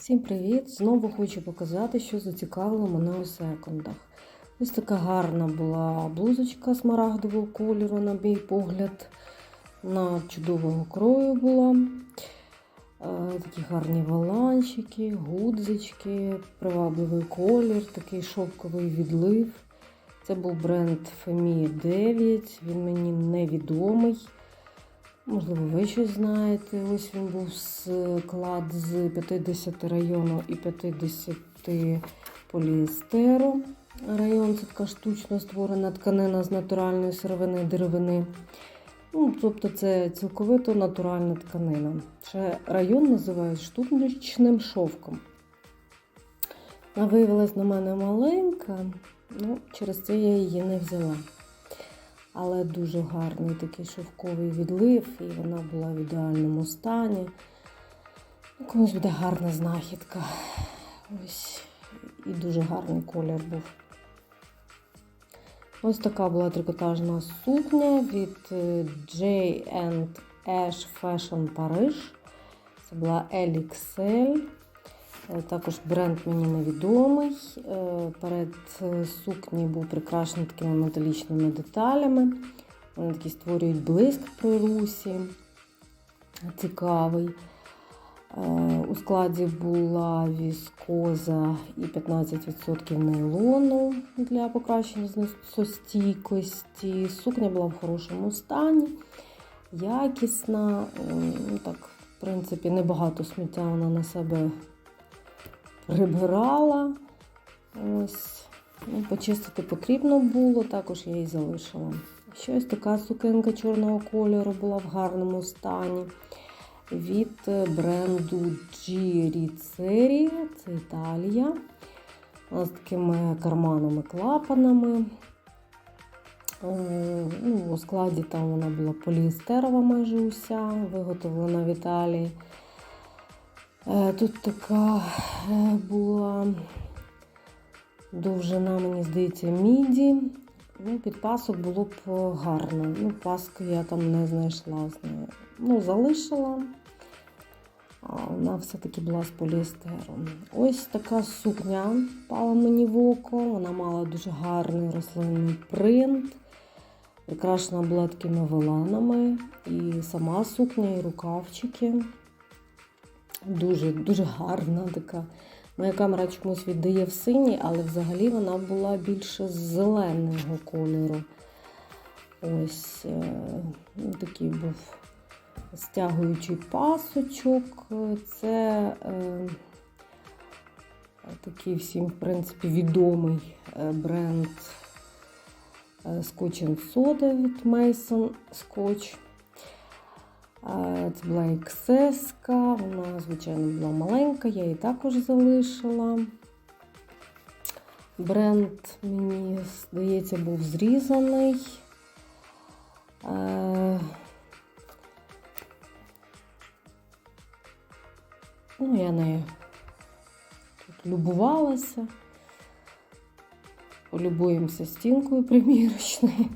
Всім привіт! Знову хочу показати, що зацікавило мене у секондах. Ось така гарна була блузочка смарагдового кольору, на мій погляд. Вона чудового крою була. Е, Такі гарні валанчики, гудзички, привабливий колір, такий шовковий відлив. Це був бренд Фемія 9, він мені невідомий. Можливо, ви щось знаєте. Ось він був склад з 50 району і 50 поліестеру. Район це така штучно створена тканина з натуральної сировини деревини. Ну, Тобто це цілковито натуральна тканина. Ще район називають штучним шовком. Вона виявилась на мене маленька, ну, через це я її не взяла. Але дуже гарний такий шовковий відлив, і вона була в ідеальному стані. Ну, Комусь буде гарна знахідка. Ось і дуже гарний колір був. Ось така була трикотажна сукня від е, J&H Fashion Paris. Це була LXL. Е, Також бренд мені невідомий. Е, Перед сукні був прикрашений такими металічними деталями. Вони такі створюють блиск при русі. Цікавий. Е, У складі була віскоза і 15% нейлону для покращення зносостійкості. Сукня була в хорошому стані, якісна. Так, В принципі, небагато сміття вона на себе прибирала. Ось. Ну, Почистити потрібно було, також я її залишила. Щось така сукенка чорного кольору була в гарному стані. Від бренду Girizzeri, це Італія. З такими карманами-клапанами. Ну, У складі там вона була поліестерова майже уся, виготовлена в Італії. Е, Тут така е, була довжина, мені здається, міді. Ну, Підпасок було б гарно. Ну, Паску я там не знайшла з нею. Ну, залишила, а вона все-таки була з поліестеру. Ось така сукня пала мені в око. Вона мала дуже гарний рослинний принт. Прикрашена була такими воланами. І сама сукня, і рукавчики. Дуже дуже гарна така. Моя камера чомусь віддає в синій, але взагалі вона була більше зеленого кольору. Ось ну, такий був стягуючий пасочок. Це е, такий всім, в принципі, відомий бренд Scotch Soda від Mason Scotch. Це була XS, вона, звичайно, була маленька, я її також залишила. Бренд, мені здається, був зрізаний. Ну, я нею тут любувалася. Полюбуємося стінкою примірочною.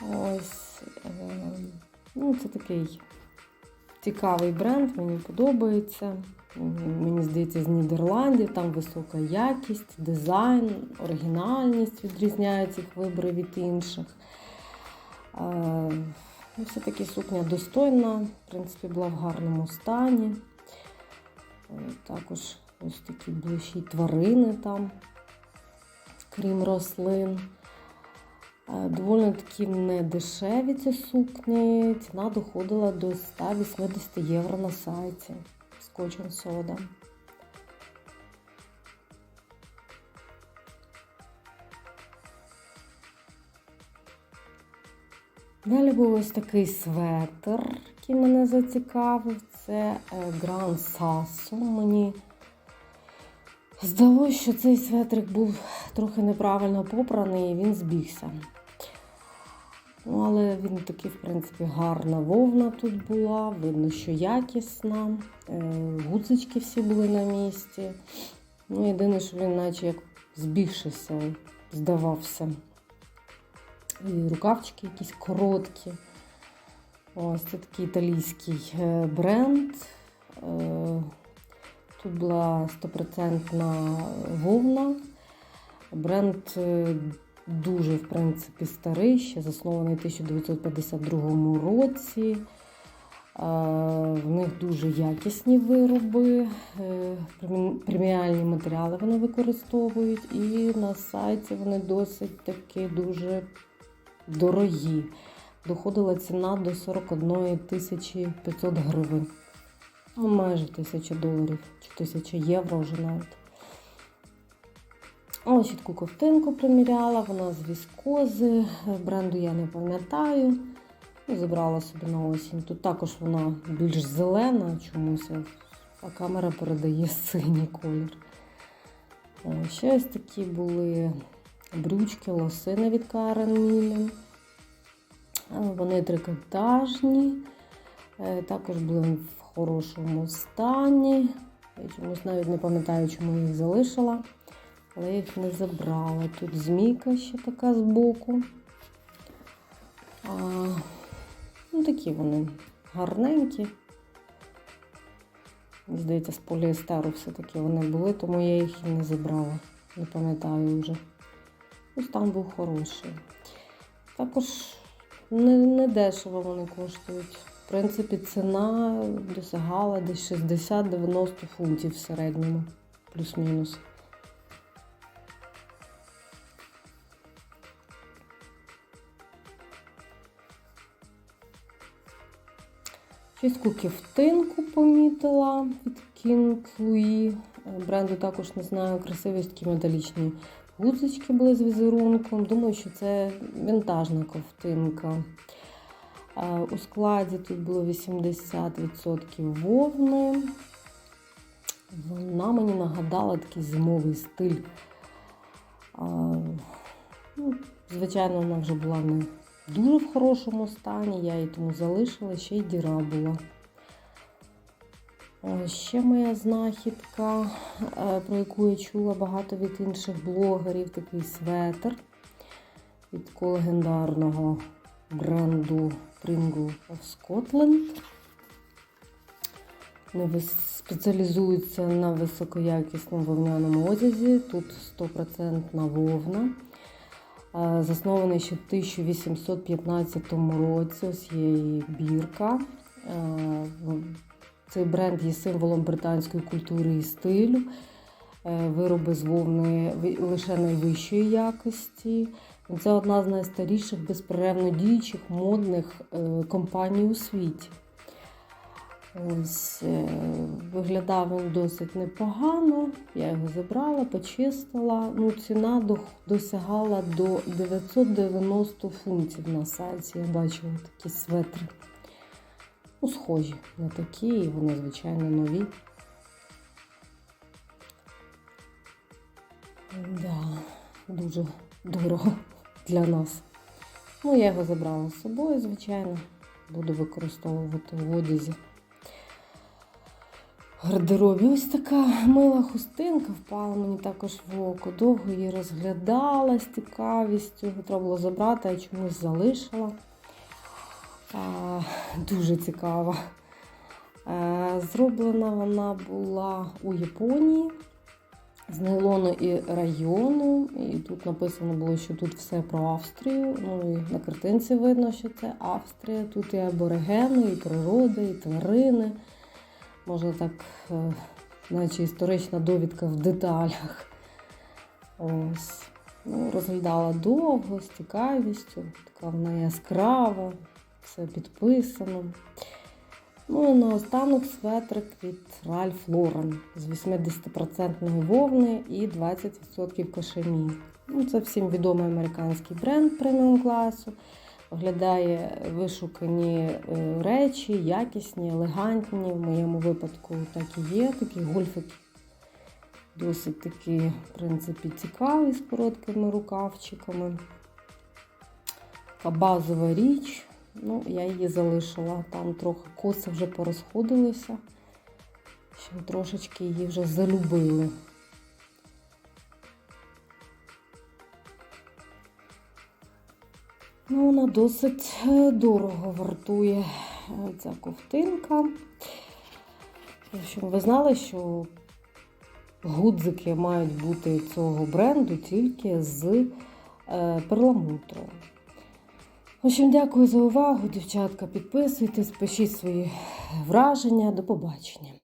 Ось. Ну, Це такий цікавий бренд, мені подобається. Мені здається, з Нідерландів, там висока якість, дизайн, оригінальність відрізняє цих виборів від інших. Ну, Все-таки сукня достойна, в принципі, була в гарному стані. Також ось такі ближчі тварини там, крім рослин. Доволі таки не дешеві ці сукні. Ціна доходила до 180 євро на сайті Scotch Soda. Далі був ось такий светр, який мене зацікавив. Це Grand Sasso. Мені здалося, що цей светрик був трохи неправильно попраний і він збігся. Ну, Але він такий, в принципі, гарна вовна тут була, видно, що якісна. Гудзички всі були на місці. Ну, Єдине, що він наче як збігшися, здавався. І рукавчики якісь короткі. Ось це такий італійський бренд. Тут була 100% вовна. Бренд е, дуже, в принципі, старий, ще заснований у 1952 році. В них дуже якісні вироби, е, преміальні матеріали вони використовують, і на сайті вони досить таки дуже дорогі. Доходила ціна до 41 тисячі 500 гривень. Ну, майже тисяча доларів чи тисяча євро вже навіть. Ось таку ковтинку приміряла, вона з віскози. Бренду я не пам'ятаю. Ну, Забрала собі на осінь. Тут також вона більш зелена чомусь, а камера передає синій колір. Ще ось такі були брючки, лосини від Millen. Е, Вони трикотажні, е, також були в хорошому стані. Я чомусь навіть не пам'ятаю, чому я їх залишила, але я їх не забрала. Тут змійка ще така збоку. А, ну, такі вони гарненькі. Здається, з поліестеру все-таки вони були, тому я їх і не забрала. Не пам'ятаю вже. Ну, стан був хороший. Також не, не дешево вони коштують. В принципі, ціна досягала десь 60-90 фунтів в середньому, плюс-мінус. Чистку ківтинку помітила від King Louis. Бренду також не знаю, красиві такі металічні гудзички були з візерунком. Думаю, що це вінтажна ковтинка. Е, У складі тут було 80% вовни. Вона мені нагадала такий зимовий стиль. Ну, Звичайно, вона вже була не дуже в хорошому стані, я її тому залишила, ще й діра була. Е, Ще моя знахідка, е, про яку я чула багато від інших блогерів, такий светр від такого легендарного бренду Pringle of Scotland. Вони спеціалізуються на високоякісному вовняному одязі. Тут 100% вовна. Е, Заснований ще в 1815 році. Ось є бірка. Е, Цей бренд є символом британської культури і стилю. Е, Вироби з вовни лише найвищої якості. Це одна з найстаріших безперервно діючих модних компаній у світі. Ось, е, виглядав він досить непогано. Я його забрала, почистила. Ну, ціна досягала до 990 фунтів на сайті. Я бачила такі светри. Ну, схожі на такі, і вони, звичайно, нові. Да, дуже дорого для нас. Ну, я його забрала з собою, звичайно. Буду використовувати в одязі. Гардеробі ось така мила хустинка впала мені також в око. Довго її розглядала з цікавістю. Треба було забрати, а чомусь залишила. А, дуже цікава. Зроблена вона була у Японії з нейлону і району. І тут написано було, що тут все про Австрію. Ну і на картинці видно, що це Австрія. Тут і аборигени, і природа, і тварини. Можна так, е, наче історична довідка в деталях. Ось. Ну, розглядала довго, з цікавістю. Така вона яскрава, все підписано. Ну і наостанок светрик від Ralph Lauren з 80% вовни і 20% кашемір. Ну, це всім відомий американський бренд преміум класу. Виглядає вишукані е, речі, якісні, елегантні. В моєму випадку так і є. Такі гольфики досить такі, в принципі, цікаві з короткими рукавчиками. Така базова річ. Ну, я її залишила. Там трохи коси вже порозходилися. Ще трошечки її вже залюбили. Ну, вона досить е, дорого вартує е, ця ковтинка. Щоб ви знали, що гудзики мають бути цього бренду тільки з е, перламутру. В общем, дякую за увагу, дівчатка. Підписуйтесь, пишіть свої враження. До побачення.